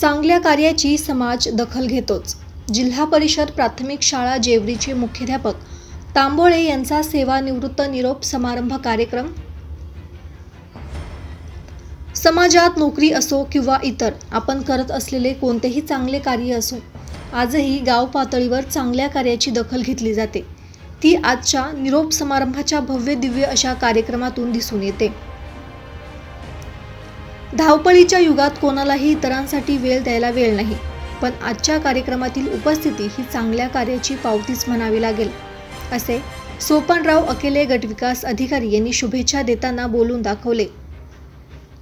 चांगल्या कार्याची समाज दखल घेतोच. जिल्हा परिषद प्राथमिक शाळा जेवरीचे मुख्याध्यापक तांबोळे यांचा सेवानिवृत्त निरोप समारंभ कार्यक्रम? समाजात नोकरी असो किंवा इतर आपण करत असलेले कोणतेही चांगले कार्य असो आजही गाव पातळीवर चांगल्या कार्याची दखल घेतली जाते. ती आजच्या निरोप समारंभाच्या भव्य दिव्य अशा कार्यक्रमातून दिसून येते. धावपळीच्या युगात कोणालाही इतरांसाठी वेळ द्यायला वेळ नाही. पण आजच्या कार्यक्रमातील उपस्थिती ही चांगल्या कार्याची पावतीच म्हणावी लागेल. असे सोपनराव अकेले गटविकास अधिकारी यांनी शुभेच्छा देताना बोलून दाखवले.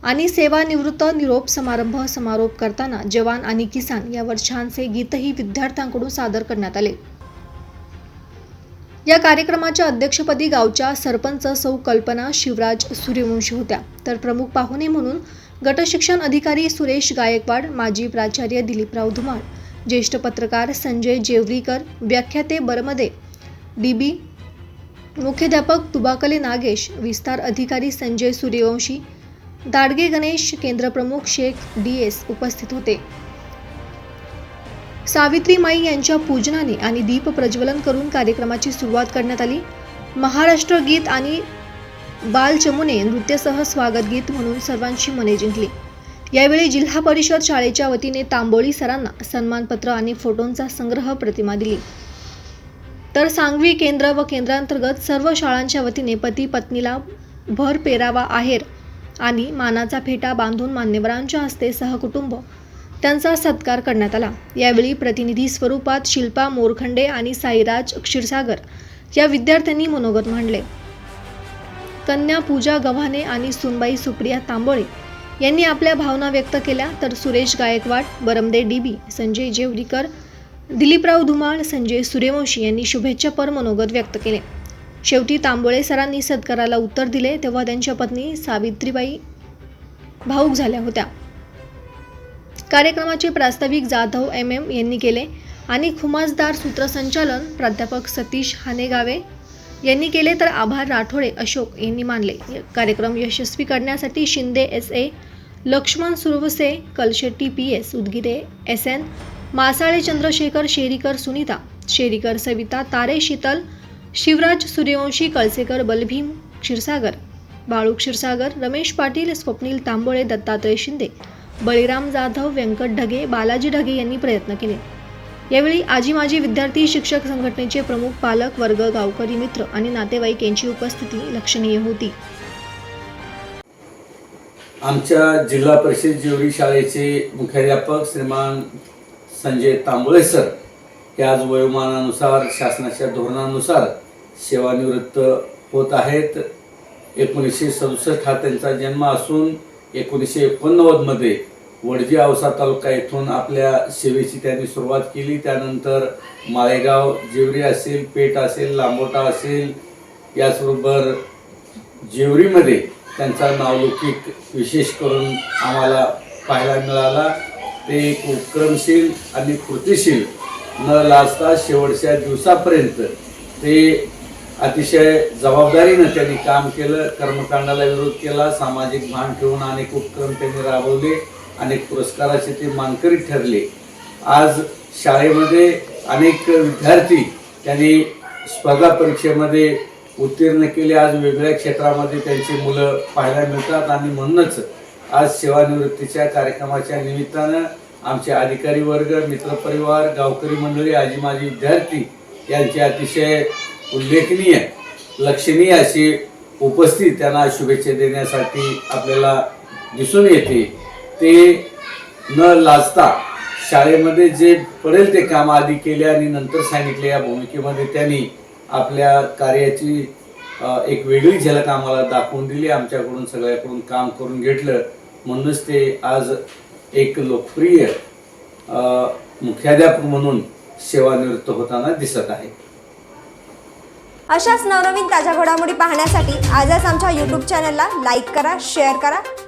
आणि सेवानिवृत्त निरोप समारंभ समारोप करताना जवान आणि किसान यावर छानसे गीतही विद्यार्थ्यांकडून सादर करण्यात आले. या कार्यक्रमाच्या अध्यक्षपदी गावच्या सरपंच सौ कल्पना शिवराज सूर्यवंशी होत्या. तर प्रमुख पाहुणे म्हणून गटशिक्षण अधिकारी सुरेश गायकवाड माजी प्राचार्य दिलीपराव धुमाळ ज्येष्ठ पत्रकार संजय जेवरीकर व्याख्याते बरमदे डी बी मुख्याध्यापक तुबाकले नागेश विस्तार अधिकारी संजय सूर्यवंशी दाडगे गणेश केंद्रप्रमुख शेख डी एस उपस्थित होते. सावित्रीमाई यांच्या पूजनाने आणि दीप प्रज्वलन करून कार्यक्रमाची सुरुवात करण्यात आली. महाराष्ट्र गीत आणि बालचमुने नृत्यसह स्वागत गीत म्हणून सर्वांची मने जिंकली. यावेळी जिल्हा परिषद शाळेच्या वतीने तांबोळी सरांना सन्मानपत्र आणि फोटोंचा संग्रह प्रतिमा दिली. तर सांगवी केंद्र व केंद्रांतर्गत सर्व शाळांच्या वतीने पती पत्नीला भर पेरावा आहेर आणि मानाचा फेटा बांधून मान्यवरांच्या हस्ते सहकुटुंब त्यांचा सत्कार करण्यात आला. यावेळी प्रतिनिधी स्वरूपात शिल्पा मोरखंडे आणि साईराज क्षीरसागर या विद्यार्थ्यांनी मनोगत मांडले. कन्या पूजा गव्हाणे आणि सुनबाई सुप्रिया तांबोळे यांनी आपल्या भावना व्यक्त केल्या तर सुरेश गायकवाड बरमदे डीबी संजय जेवरीकर दिलीपराव धुमाळ संजय सूर्यवंशी यांनी शुभेच्छापर मनोगत व्यक्त केले. शेवटी तांबोळे सरांनी सत्काराला उत्तर दिले तेव्हा त्यांच्या पत्नी सावित्रीबाई भाऊक झाल्या होत्या. कार्यक्रमाचे प्रास्ताविक जाधव एम एम यांनी केले आणि खुमासदार सूत्रसंचालन प्राध्यापक सतीश हानेगावे यांनी केले तर आभार राठोडे अशोक यांनी मानले. कार्यक्रम यशस्वी करण्यासाठी Shinde S A Laxman Suravase Kalshetti P S Udgire S N Masale Chandrashekhar Sherikar Sunita Sherikar Savita Tare Sheetal Shivraj Suryavanshi Kalsekar Balbhim Kshirsagar Balu Kshirsagar Ramesh Patil Swapnil Tambole Dattatray Shinde Baliram Jadhav Venkat Dhage Balaji Dhage यांनी प्रयत्न केले. यावेळी आजी माजी विद्यार्थी शिक्षक संघटनेचे प्रमुख पालक वर्ग गावकरी मित्र आणि नातेवाईक यांची उपस्थिती लक्षणीय होती. आमच्या जिल्हा परिषद जेवढी शाळेचे मुख्याध्यापक श्रीमान संजय तांबोळे सर हे आज वयोमानानुसार शासनाच्या धोरणानुसार सेवानिवृत्त होत आहेत. एकोणीसशे सदुसष्ट हा त्यांचा जन्म असून एकोणीसशे एकोणनव्वदमध्ये वडजी औसा तालुका येथून आपल्या सेवेची त्यांनी सुरुवात केली. त्यानंतर माळेगाव जेवरी असेल पेठ असेल लांबोटा असेल याचबरोबर जेवरीमध्ये त्यांचा नावलौकिक विशेष करून आम्हाला पाहायला मिळाला. ते एक उपक्रमशील आणि कृतिशील न लाजता शेवटच्या दिवसापर्यंत ते अतिशय जबाबदारीनं त्यांनी काम केलं कर्मकांडाला विरोध केला सामाजिक भान ठेवून अनेक उपक्रम त्यांनी राबवले. अनेक पुरस्काराचे ते मानकरी ठरले. आज शाळेमध्ये अनेक विद्यार्थी त्यांनी स्पर्धा परीक्षेमध्ये उत्तीर्ण केले. आज वेगळ्या क्षेत्रामध्ये त्यांची मुलं पाहायला मिळतात आणि म्हणूनच आज सेवानिवृत्तीच्या कार्यक्रमाच्या निमित्तानं आमचे अधिकारी वर्ग मित्रपरिवार गावकरी मंडळी आजी माजी विद्यार्थी यांची अतिशय उल्लेखनीय लक्षणीय अशी उपस्थित त्यांना शुभेच्छा देण्यासाठी आपल्याला दिसून येते. ते न लाजता शाळेमध्ये जे पडेल ते काम आधी केले आणि नंतर सांगितले या भूमिकेमध्ये त्यांनी आपल्या कार्याची एक वेगळी झलक आम्हाला दाखवून दिली. आमच्याकडून सगळ्याकडून काम करून घेतलं. म्हणूनच ते आज एक लोकप्रिय मुख्याध्यापक म्हणून सेवानिवृत्त होताना दिसत आहे. अशाच नवनवीन ताज्या घडामोडी पाहण्यासाठी आजच आमच्या यूट्यूब चॅनलला लाईक करा शेअर करा.